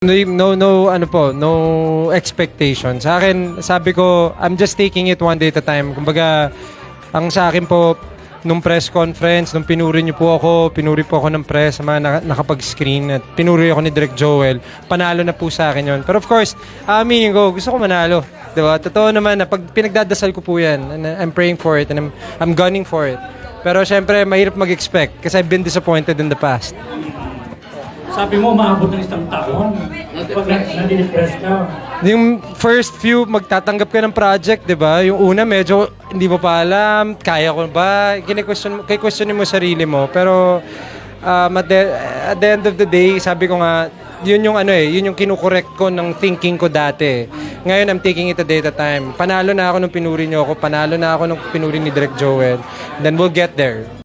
No, no, no, ano po, no expectation. Sa akin, sabi ko, I'm just taking it one day at a time. Kumbaga, ang sa akin po, nung press conference, nung pinuri niyo po ako, pinuri po ako ng press, mga naka- nakapag-screen, at pinuri ako ni Direk Joel, panalo na po sa akin yon. Pero of course, aminin ko, gusto ko manalo. Diba? Totoo naman na pag pinagdadasal ko po yan, and I'm praying for it, and I'm, I'm gunning for it. Pero syempre, mahirap mag-expect kasi I've been disappointed in the past. Sabi mo, maabot ng isang taon. Pag na- nadidepress ka. Yung first few, magtatanggap ka ng project, di ba? Yung una, medyo hindi mo pa alam, kaya ko ba? Kine-question, kay questionin mo sarili mo. Pero um, at, the, at the end of the day, sabi ko nga, yun yung ano eh, yun yung kinukorek ko ng thinking ko dati. Ngayon, I'm taking it a day at a time. Panalo na ako nung pinuri niyo ako, panalo na ako nung pinuri ni Direk Joel. Then we'll get there.